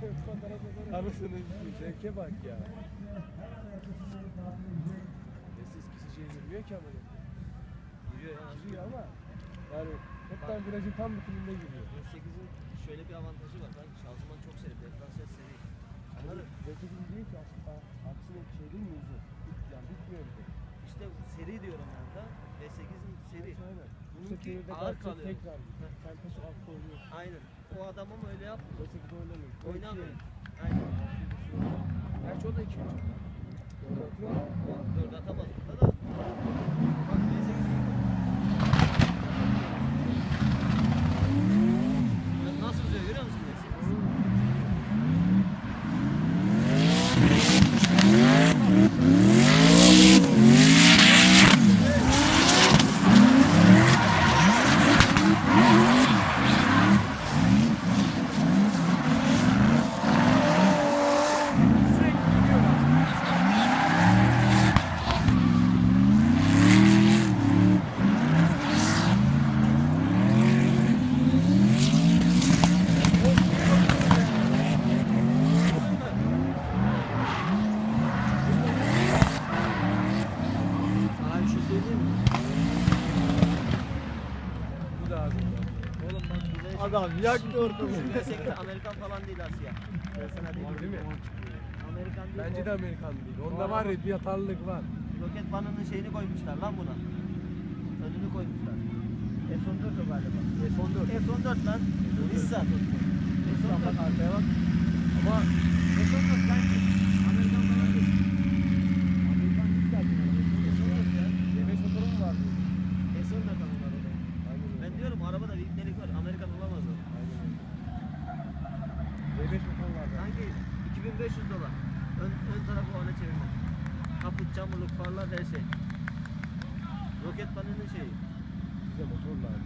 Anasının zevke bak ya. Sessiz kişi girmiyor ki ama. Giriyor ya. Giriyor ama yani hepten virajın tam bitiminde giriyor. 48'in şöyle bir avantajı var. Kanki şanzıman çok seri. Diferansiyel seri. Anladın? Zeki'nin değil ki aslında aksine şey değil mi? Bit, yani bitmiyor bir de. İşte seri diyorum ben de. V8'in seri. Aynen. Bu Bununki ağır kalıyor. tekrar. Temposu altta oynuyor. Aynen. O adam ama öyle yapmıyor. Zeki'de oynamıyor. Oynamıyor. Aynen. Gerçi o da iki buçuk. Dört atamaz burada da. Bak V8 iyi. Ya Nasıl uzuyor görüyor musun V8? Sana bir şey söyleyeyim mi? Bu da abi. Oğlum bak bu V8 Adam yaktı ortamı. Şu V8 Amerikan falan değil Asya. Ben sana diyeyim. Değil mi? Amerikan değil. Bence de Amerikan değil. Onda var ya bir atarlılık var. Roket banının şeyini koymuşlar lan buna. Önünü koymuşlar. S14 o galiba. S14. F14 lan. Nissan. Bak F14. arkaya bak. Ama F14 kanki. Amerikan falan değil. Amerikan değil zaten. S14 ya. Y5 motoru mu var? S14 ama var orada. Aynen öyle. Ben diyorum arabada bir ipnelik var. Amerikan olamaz o. Aynen öyle. Y5 Sanki 2500 dolar. Ön, ön tarafı ona çevirme. Kaput, çamurluk, farlar her şey. Roket banının şeyi. Bize motor.